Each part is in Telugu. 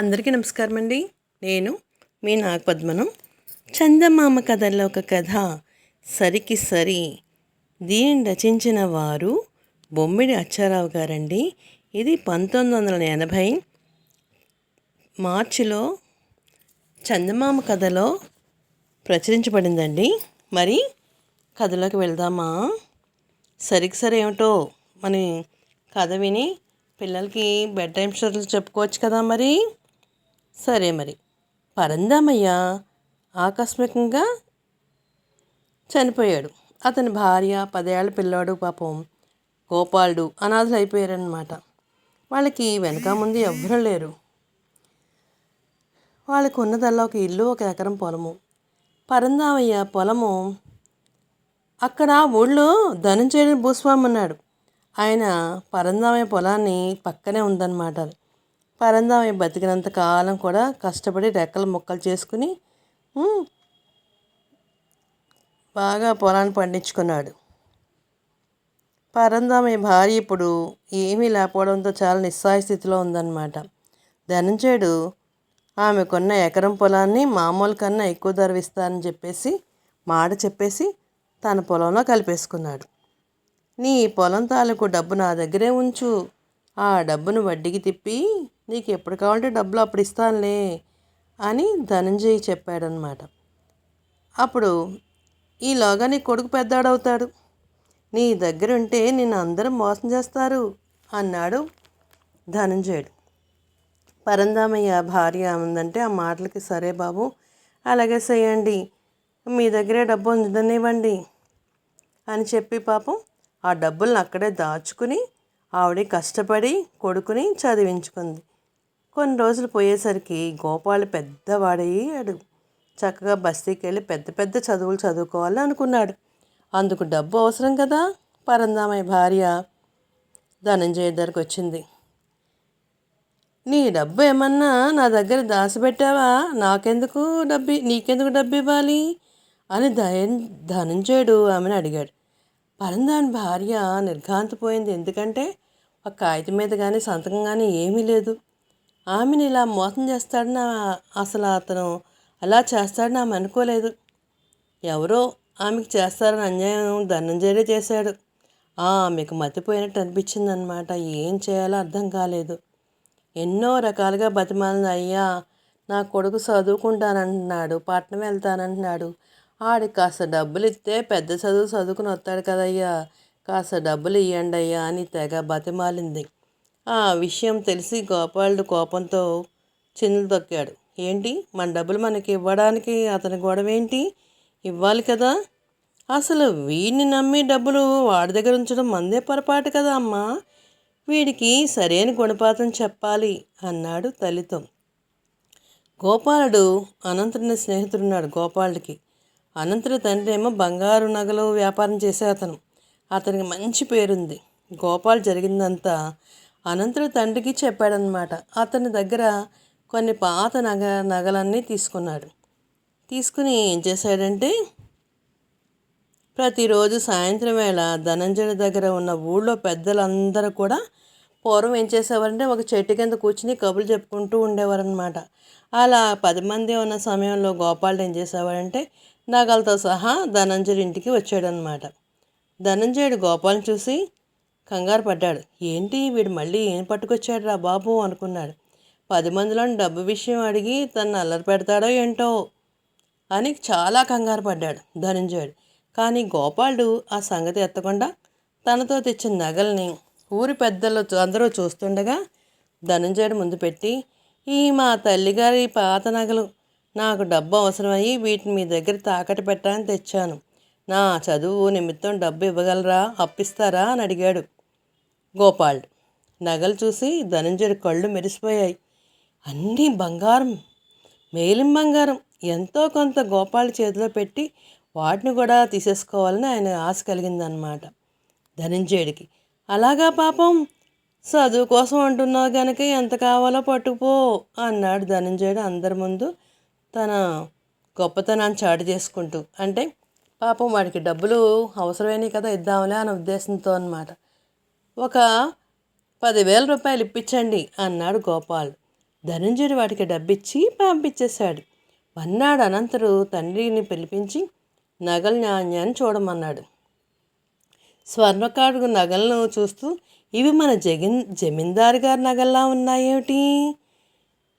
అందరికీ నమస్కారం అండి నేను మీ నాగపద్మను. చందమామ కథల్లో ఒక కథ సరికి సరి దీనిని రచించిన వారు బొమ్మిడి అచ్చారావు గారండి. ఇది పంతొమ్మిది వందల ఎనభై మార్చిలో చందమామ కథలో ప్రచురించబడిందండి. మరి కథలోకి వెళ్దామా? సరికి సరి ఏమిటో మన కథ విని పిల్లలకి బెడ్ టైం స్టోరీలు చెప్పుకోవచ్చు కదా మరి. సరే మరి. పరందామయ్య ఆకస్మికంగా చనిపోయాడు. అతని భార్య పదేళ్ళ పిల్లాడు పాపం గోపాలుడు అనాథలు అయిపోయారనమాట వాళ్ళకి వెనక ముందు ఎవ్వరూ లేరు. వాళ్ళకు ఉన్నదల్లా ఒక ఇల్లు ఒక ఎకరం పొలము. పరందామయ్య పొలము అక్కడ ఊళ్ళో ధనంజయుని భూస్వామి ఉన్నాడు ఆయన పరందామయ్య పొలాన్ని పక్కనే ఉందన్నమాట. అది పరందామయ్య బతికినంత కాలం కూడా కష్టపడి రెక్కలు ముక్కలు చేసుకుని బాగా పొలాన్ని పండించుకున్నాడు. పరందామయ్య భార్య ఇప్పుడు ఏమీ లేకపోవడంతో చాలా నిస్సాయ స్థితిలో ఉందన్నమాట. ధనంజయుడు ఆమెకున్న ఎకరం పొలాన్ని మామూలు కన్నా ఎక్కువ ధర ఇస్తానని చెప్పేసి మాట చెప్పేసి తన పొలంలో కలిపేసుకున్నాడు. నీ పొలం తాలూకు డబ్బు నా దగ్గరే ఉంచు ఆ డబ్బును వడ్డీకి తిప్పి నీకు ఎప్పుడు కావాలంటే డబ్బులు అప్పుడు ఇస్తానులే అని ధనంజయ్ చెప్పాడనమాట. అప్పుడు ఈలోగా నీ కొడుకు పెద్దాడవుతాడు. నీ దగ్గర ఉంటే నిన్ను అందరూ మోసం చేస్తారు అన్నాడు ధనంజయుడు. పరందామయ్య భార్య ఉందంటే ఆ మాటలకి సరే బాబు. అలాగే చేయండి మీ దగ్గరే డబ్బు ఉంచదనివ్వండి అని చెప్పి పాపం ఆ డబ్బులను అక్కడే దాచుకుని ఆవిడ కష్టపడి కొడుకుని చదివించుకుంది. కొన్ని రోజులు పోయేసరికి గోపాలు పెద్దవాడయ్యాడు చక్కగా బస్తీకి వెళ్ళి పెద్ద పెద్ద చదువులు చదువుకోవాలని అనుకున్నాడు. అందుకు డబ్బు అవసరం కదా? పరందామయ్య భార్య ధనంజయ దగ్గరకు వచ్చింది. నీ డబ్బు ఏమన్నా నా దగ్గర దాచిపెట్టావా? నాకెందుకు డబ్బు నీకెందుకు డబ్బు ఇవ్వాలి? అని ధన ధనంజయుడు ఆమెను అడిగాడు. పరందాని భార్య నిర్ఘాంతపోయింది. ఎందుకంటే ఒక కాగితం మీద కానీ సంతకం కానీ ఏమీ లేదు. ఆమెను ఇలా మోసం చేస్తాడని అసలు అతను అలా చేస్తాడని ఆమె అనుకోలేదు. ఎవరో ఆమెకు చేస్తారని అన్యాయం ధనంజయుడే చేశాడు. ఆమెకు మతిపోయినట్టు అనిపించింది అనమాట ఏం చేయాలో అర్థం కాలేదు. ఎన్నో రకాలుగా బతిమాలింది. అయ్యా నా కొడుకు చదువుకుంటానంటున్నాడు పట్నం వెళ్తానంటున్నాడు. ఆడికి కాస్త డబ్బులు ఇస్తే పెద్ద చదువు చదువుకుని వస్తాడు కదయ్యా. కాస్త డబ్బులు ఇవ్వండి అయ్యా అని తెగ బతిమాలింది. ఆ విషయం తెలిసి గోపాలుడు కోపంతో చిందులు తొక్కాడు. ఏంటి? మన డబ్బులు మనకి ఇవ్వడానికి అతని గొడవ ఏంటి ఇవ్వాలి కదా. అసలు వీడిని నమ్మి డబ్బులు వాడి దగ్గర ఉంచడం మందే పొరపాటు కదా అమ్మా. వీడికి సరైన గుణపాతం చెప్పాలి అన్నాడు తల్లితో. గోపాలుడు అనంతుడిని స్నేహితుడున్నాడు గోపాలుడికి. అనంతుడి తండ్రి ఏమో బంగారు నగలు వ్యాపారం చేసే అతను. అతనికి మంచి పేరుంది. గోపాల్ జరిగిందంతా అనంతుడు తండ్రికి చెప్పాడనమాట అతని దగ్గర కొన్ని పాత నగ నగలన్నీ తీసుకున్నాడు. తీసుకుని ఏం చేశాడంటే ప్రతిరోజు సాయంత్రం వేళ ధనంజయుడి దగ్గర ఉన్న ఊళ్ళో పెద్దలందరూ కూడా పూర్వం ఏం చేసేవారంటే ఒక చెట్టు కింద కూర్చుని కబుర్లు చెప్పుకుంటూ ఉండేవారనమాట అలా పది మంది ఉన్న సమయంలో గోపాలుడు ఏం చేసేవాడంటే నగలతో సహా ధనంజయుడి ఇంటికి వచ్చాడనమాట ధనంజయుడు గోపాల్ని చూసి కంగారు పడ్డాడు. ఏంటి వీడు మళ్ళీ ఏం పట్టుకొచ్చాడు రా బాబు అనుకున్నాడు. పది మందిలో డబ్బు విషయం అడిగి తను అల్లరి పెడతాడో ఏంటో అని చాలా కంగారు పడ్డాడు ధనంజయుడు. కానీ గోపాలుడు ఆ సంగతి ఎత్తకుండా తనతో తెచ్చిన నగల్ని ఊరి పెద్దలు అందరూ చూస్తుండగా ధనంజయుడు ముందు పెట్టి ఈ మా తల్లిగారి పాత నగలు నాకు డబ్బు అవసరమయ్యి వీటిని మీ దగ్గర తాకట్టు పెట్టాలని తెచ్చాను. నా చదువు నిమిత్తం డబ్బు ఇవ్వగలరా అప్పిస్తారా? అని అడిగాడు. గోపాల్ నగలు చూసి ధనంజయుడి కళ్ళు మెరిసిపోయాయి. అన్నీ బంగారం మేలిం బంగారం. ఎంతో కొంత గోపాల్ చేతిలో పెట్టి వాటిని కూడా తీసేసుకోవాలని ఆయన ఆశ కలిగిందనమాట ధనంజయుడికి. అలాగా పాపం? చదువు కోసం అంటున్నావు కనుక ఎంత కావాలో పట్టుకుపో అన్నాడు ధనంజయుడు అందరి ముందు తన గొప్పతనాన్ని చాటు చేసుకుంటూ. అంటే పాపం వాడికి డబ్బులు అవసరమైనవి కదా ఇద్దాంలే అనే ఉద్దేశంతో అన్నమాట. ఒక పదివేల రూపాయలు ఇప్పించండి అన్నాడు గోపాల్. ధనంజయుడు వాడికి డబ్బిచ్చి పంపించేశాడు. మన్నాడు అనంతరు తండ్రిని పిలిపించి నగల నాణ్యాన్ని చూడమన్నాడు. స్వర్ణకాడు నగలను చూస్తూ ఇవి మన జగిన్ జమీందారు గారి నగల్లా ఉన్నాయేమిటి?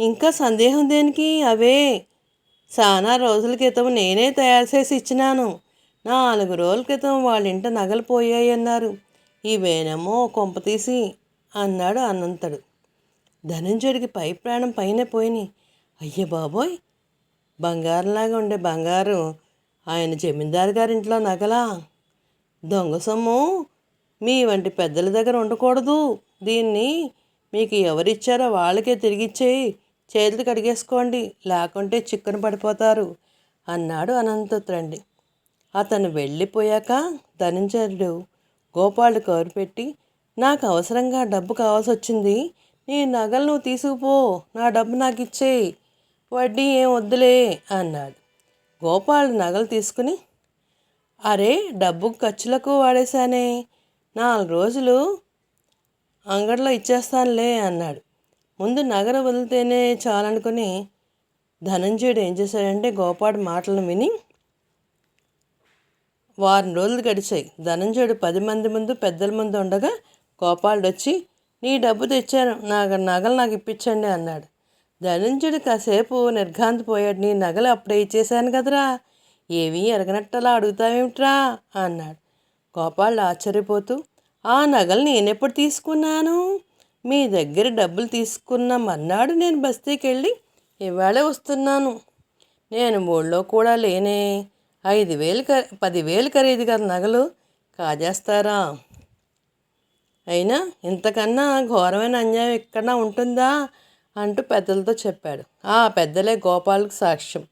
ఇంకా సందేహం దేనికి? అవే. చాలా రోజుల క్రితం నేనే తయారు చేసి ఇచ్చినాను. నాలుగు రోజుల క్రితం వాళ్ళ ఇంట నగలు పోయాయి అన్నారు. ఇవేనేమో కొంపతీసి అన్నాడు అనంతుడు. ధనంజయుడికి పై ప్రాణం పైన పోయినాయి అయ్య బాబోయ్! బంగారంలాగా ఉండే బంగారు ఆయన జమీందారు గారింట్లో నగలా? దొంగ సొమ్ము మీ వంటి పెద్దల దగ్గర ఉండకూడదు. దీన్ని మీకు ఎవరిచ్చారో వాళ్ళకే తిరిగిచ్చేయి. చేతులు కడిగేసుకోండి. లేకుంటే చిక్కున పడిపోతారు అన్నాడు అనంతత్రండి. అతను వెళ్ళిపోయాక ధనంజయుడు గోపాలు కౌరుపెట్టి నాకు అవసరంగా డబ్బు కావాల్సి వచ్చింది నీ నగలు నువ్వు తీసుకుపో. నా డబ్బు నాకు ఇచ్చేయి. వడ్డీ ఏం వద్దులే అన్నాడు. గోపాల్ నగలు తీసుకుని అరే డబ్బు ఖర్చులకు వాడేశానే. నాలుగు రోజులు అంగడిలో ఇచ్చేస్తానులే అన్నాడు. ముందు నగర వదిలితేనే చాలనుకుని ధనంజయుడు ఏం చేశాడంటే గోపాడు మాటలను విని వారం రోజులు గడిచాయి. ధనంజయుడు పది మంది ముందు పెద్దల ముందు ఉండగా గోపాలుడు వచ్చి నీ డబ్బు తెచ్చాను. నా నగలు నాకు ఇప్పించండి అన్నాడు. ధనంజయుడు కాసేపు నిర్ఘాంతపోయాడు. నీ నగలు అప్పుడే ఇచ్చేశాను కదరా. ఏమీ ఎరగనట్టలా అడుగుతావేమిట్రా? అన్నాడు. గోపాలుడు ఆశ్చర్యపోతూ ఆ నగలు నేనెప్పుడు తీసుకున్నాను? మీ దగ్గర డబ్బులు తీసుకున్నామన్నాడు. నేను బస్తీకి వెళ్ళి ఇవాళే వస్తున్నాను. నేను ఊళ్ళో కూడా లేనే. ఐదు వేలు ఖ పదివేలు ఖరీదు కదా నగలు. కాజేస్తారా? అయినా ఇంతకన్నా ఘోరమైన అన్యాయం ఎక్కడన్నా ఉంటుందా? అంటూ పెద్దలతో చెప్పాడు. ఆ పెద్దలే గోపాలకు సాక్ష్యం.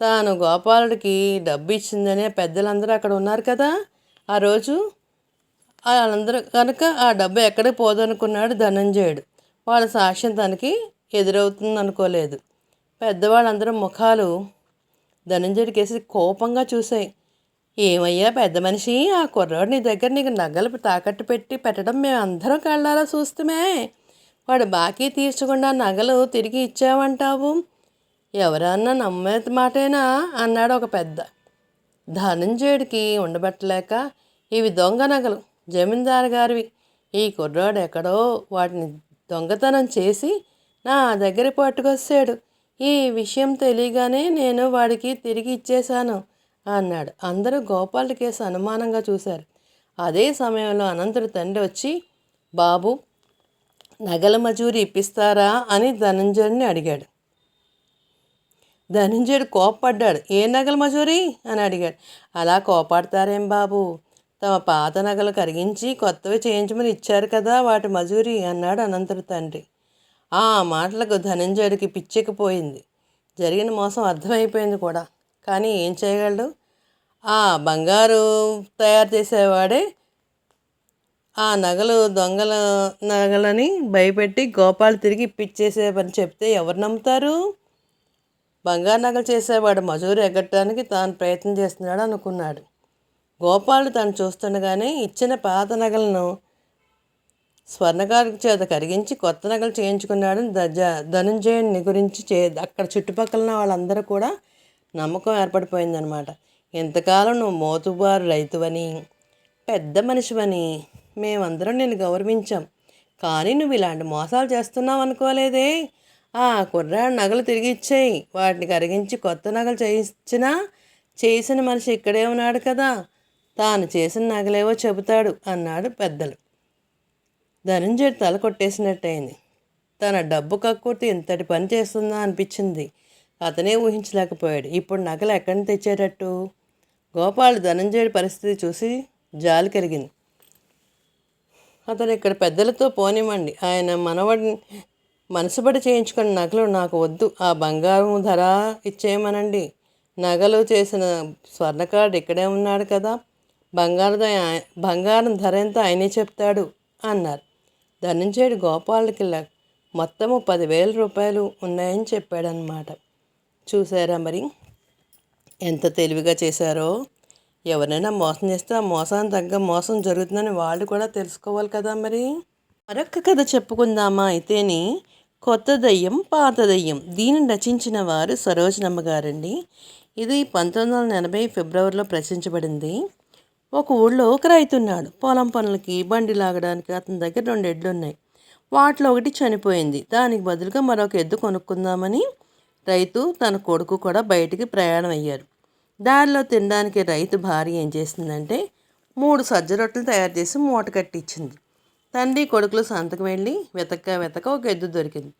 తాను గోపాలుడికి డబ్బు ఇచ్చిందనే పెద్దలందరూ అక్కడ ఉన్నారు కదా? ఆ రోజు వాళ్ళందరూ కనుక ఆ డబ్బు ఎక్కడికి పోదనుకున్నాడు ధనంజయుడు. వాళ్ళ సాక్ష్యం తనకి ఎదురవుతుంది అనుకోలేదు పెద్దవాళ్ళందరూ ముఖాలు ధనంజయుడికి కేసి కోపంగా చూశాయి ఏమయ్యా పెద్ద మనిషి ఆ కుర్రాడు నీ దగ్గర నీకు నగలు తాకట్టు పెట్టి పెట్టడం మేము అందరం కళ్ళారా చూస్తామే. వాడు బాకీ తీర్చకుండా నగలు తిరిగి ఇచ్చావంటావు. ఎవరన్నా నమ్మే మాటేనా? అన్నాడు ఒక పెద్ద. ధనంజయుడికి ఉండబట్టలేక ఇవి దొంగ నగలు జమీందారు గారివి. ఈ కుర్రాడు ఎక్కడో వాటిని దొంగతనం చేసి నా దగ్గర పట్టుకొచ్చాడు. ఈ విషయం తెలియగానే నేను వాడికి తిరిగి ఇచ్చేశాను అన్నాడు. అందరూ గోపాల్ కేసు అనుమానంగా చూశారు. అదే సమయంలో అనంతుడు తండ్రి వచ్చి బాబు నగల మజూరి ఇప్పిస్తారా? అని ధనంజయుడిని అడిగాడు. ధనంజయుడు కోపపడ్డాడు. ఏ నగల మజూరి? అని అడిగాడు. అలా కోపాడతారేం బాబు? తమ పాత నగలు కరిగించి కొత్తవి చేయించమని ఇచ్చారు కదా వాటి మజూరి అన్నాడు అనంతుడు తండ్రి. ఆ మాటలకు ధనంజయుడికి పిచ్చెక్కిపోయింది. జరిగిన మోసం అర్థమైపోయింది కూడా. కానీ ఏం చేయగలడు? ఆ బంగారు తయారు చేసేవాడే ఆ నగలు దొంగల నగలని భయపెట్టి గోపాల్ తిరిగి ఇప్పించేసే పని చెప్తే ఎవరు నమ్ముతారు? బంగారు నగలు చేసేవాడు మజూరు ఎగ్గటానికి తాను ప్రయత్నం చేస్తున్నాడు అనుకున్నాడు. గోపాలు తను చూస్తుండగానే ఇచ్చిన పాత నగలను స్వర్ణకారు చేత కరిగించి కొత్త నగలు చేయించుకున్నాడు దజ ధనుంజయుని గురించి చే అక్కడ చుట్టుపక్కల వాళ్ళందరూ కూడా నమ్మకం ఏర్పడిపోయిందనమాట ఇంతకాలం నువ్వు మోతుబారు రైతువని పెద్ద మనిషివని మేమందరం నేను గౌరవించాం. కానీ నువ్వు ఇలాంటి మోసాలు చేస్తున్నావు అనుకోలేదే. ఆ కుర్రాడు నగలు తిరిగి ఇచ్చేయి. వాటిని కరిగించి కొత్త నగలు చేయించినా చేసిన మనిషి ఇక్కడే ఉన్నాడు కదా. తాను చేసిన నగలేవో చెబుతాడు అన్నాడు పెద్దలు. ధనంజయుడు తల కొట్టేసినట్టయింది తన డబ్బు కక్కుర్తి ఇంతటి పని చేస్తుందా అనిపించింది. అతనే ఊహించలేకపోయాడు. ఇప్పుడు నగలు ఎక్కడి తెచ్చేటట్టు? గోపాల్ ధనంజయుడి పరిస్థితి చూసి జాలి కలిగింది. అతను ఇక్కడ పెద్దలతో పోనివ్వండి. ఆయన మనవడిని మనసుబడి చేయించుకున్న నగలు నాకు వద్దు. ఆ బంగారం ధర ఇచ్చేయమనండి. నగలు చేసిన స్వర్ణకారుడు ఇక్కడే ఉన్నాడు కదా. బంగారం బంగారం ధర ఎంత ఆయనే చెప్తాడు అన్నారు. ధనంజయుడు గోపాలకి ల- మొత్తము పదివేల రూపాయలు ఉన్నాయని చెప్పాడనమాట చూసారా మరి? ఎంత తెలివిగా చేశారో? ఎవరైనా మోసం చేస్తే ఆ మోసానికి తగ్గ మోసం జరుగుతుందని వాళ్ళు కూడా తెలుసుకోవాలి కదా మరి? మరొక కథ చెప్పుకుందామా అయితేని కొత్త దయ్యం పాత దయ్యం దీనిని రచించిన వారు సరోజనమ్మ గారండి. ఇది పంతొమ్మిది వందల ఎనభై ఫిబ్రవరిలో ప్రచురించబడింది. ఒక ఊళ్ళో ఒక రైతు ఉన్నాడు. పొలం పనులకి బండి లాగడానికి అతని దగ్గర రెండు ఎడ్లు ఉన్నాయి వాటిలో ఒకటి చనిపోయింది. దానికి బదులుగా మరొక ఎద్దు కొనుక్కుందామని రైతు తన కొడుకు కూడా బయటికి ప్రయాణం అయ్యారు. దారిలో తినడానికి రైతు భార్య ఏం చేసిందంటే మూడు సజ్జ రొట్టెలు తయారు చేసి మూట కట్టించింది. తండ్రి కొడుకులు సంతకు వెళ్ళి వెతక్క వెతక ఒక ఎద్దు దొరికింది.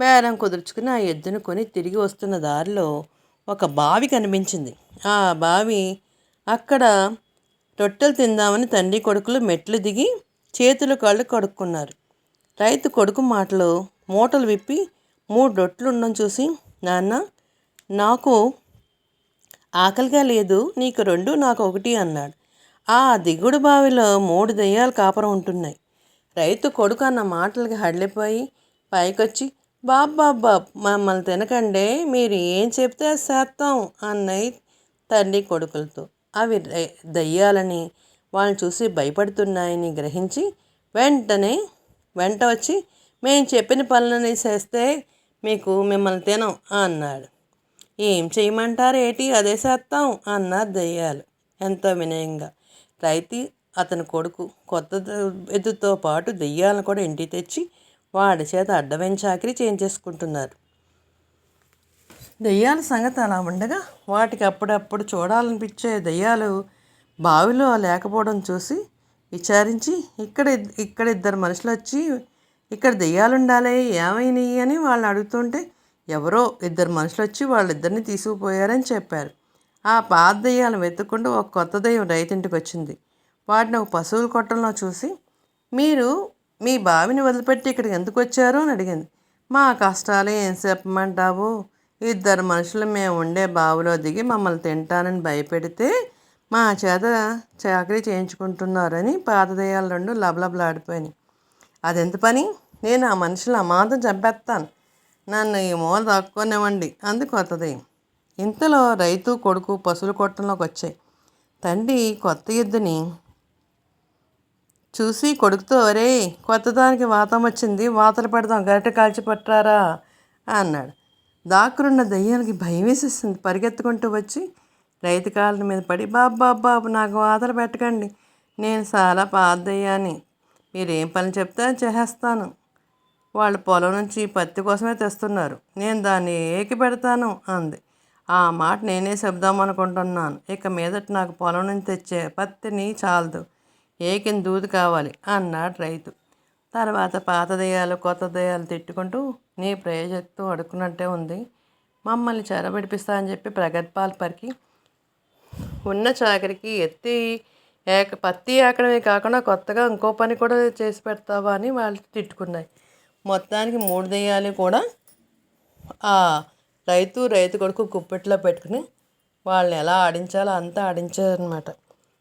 బేరం కుదుర్చుకుని ఆ ఎద్దును కొని తిరిగి వస్తున్న దారిలో ఒక బావి కనిపించింది. ఆ బావి అక్కడ రొట్టెలు తిందామని తండ్రి కొడుకులు మెట్లు దిగి చేతులు కాళ్ళు కడుక్కున్నారు. రైతు కొడుకు మాటలు మూటలు విప్పి మూడు రొట్టెలు ఉండడం చూసి నాన్న నాకు ఆకలిగా లేదు నీకు రెండు నాకు ఒకటి అన్నాడు. ఆ దిగుడు బావిలో మూడు దెయ్యాలు కాపురం ఉంటున్నాయి. రైతు కొడుకు అన్న మాటలకి హడలిపోయి పైకొచ్చి బాబ్ బాబ్ బాబ్ మమ్మల్ని తినకండే మీరు ఏం చెప్తే అది చేస్తాం అన్నయ్య తండ్రి కొడుకులతో. అవి దయ్యాలని వాళ్ళని చూసి భయపడుతున్నాయని గ్రహించి వెంటనే వెంట వచ్చి మేము చెప్పిన పనులని చేస్తే మీకు మిమ్మల్ని తినం అన్నాడు. ఏం చేయమంటారు ఏటి అదే చేస్తాం అన్నారు దయ్యాలు. ఎంతో వినయంగా. రైతు అతని కొడుకు కొత్త ఎద్దుతో పాటు దెయ్యాలను కూడా ఇంటికి తెచ్చి వాడి చేత అడ్డమైన చాకరీ చేయించేసుకుంటున్నారు. దెయ్యాల సంగతి అలా ఉండగా వాటికి అప్పుడప్పుడు చూడాలనిపించే దెయ్యాలు బావిలో లేకపోవడం చూసి విచారించి ఇక్కడ ఇక్కడ ఇద్దరు మనుషులు వచ్చి ఇక్కడ దెయ్యాలు ఉండాలి ఏమైనాయి? అని వాళ్ళని అడుగుతుంటే ఎవరో ఇద్దరు మనుషులు వచ్చి వాళ్ళిద్దరిని తీసుకుపోయారని చెప్పారు. ఆ పాత దెయ్యాలు వెతుక్కుంటూ ఒక కొత్త దెయ్యం రైతింటికి వచ్చింది. వాటిని ఒక పశువుల కొట్టంలో చూసి మీరు మీ బావిని వదిలిపెట్టి ఇక్కడికి ఎందుకు వచ్చారు? అని అడిగింది. మా కష్టాలు ఏం చెప్పమంటావు? ఇద్దరు మనుషులు మేము ఉండే బావిలో దిగి మమ్మల్ని తింటానని భయపెడితే మా చేత చాకరీ చేయించుకుంటున్నారని పాతదేయాలు రెండు లబలబలాడిపోయినాయి. అదెంత పని? నేను ఆ మనుషులు అమాంతం చంపేస్తాను నన్ను ఈ మూల దాక్కోనివ్వండి. అంది కొత్త ఇంతలో రైతు కొడుకు పశువుల కొట్టంలోకి వచ్చాయి. తండ్రి కొత్త ఎద్దుని చూసి కొడుకుతో ఒరే కొత్త దానికి వాతం వచ్చింది. వాతలు పెడదాం. గరిటె కాల్చి పట్టారా అన్నాడు. దాక్కురున్న దయ్యానికి భయం వేసేసింది. పరిగెత్తుకుంటూ వచ్చి రైతు కాళ్ళ మీద పడి బాబా బాబు నాకు వాతలు పెట్టకండి. నేను చాలా పాత దయ్యాన్ని. మీరేం పని చెప్తే చేసేస్తాను. వాళ్ళు పొలం నుంచి పత్తి కోసమే తెస్తున్నారు. నేను దాన్ని ఏకి పెడతాను అంది. ఆ మాట నేనే చెప్దామనుకుంటున్నాను ఇక మీదట నాకు పొలం నుంచి తెచ్చే పత్తిని చాలదు. ఏకిన దూది కావాలి అన్నాడు రైతు. తర్వాత పాత దయ్యాలు కొత్త దయ్యాలు తిట్టుకుంటూ నీ ప్రయోజకుతూ అడుక్కున్నట్టే ఉంది. మమ్మల్ని చెరబడిపిస్తా అని చెప్పి ప్రగత్పాల్ పరికి ఉన్న చాకరికి ఎత్తి ఏక పత్తి ఏకడమే కాకుండా కొత్తగా ఇంకో పని కూడా చేసి పెడతావా అని వాళ్ళు తిట్టుకున్నాయి. మొత్తానికి మూడు దెయ్యాలు కూడా ఆ రైతు రైతు కొడుకు కుప్పెట్లో పెట్టుకుని వాళ్ళని ఎలా ఆడించాలో అంతా ఆడించారనమాట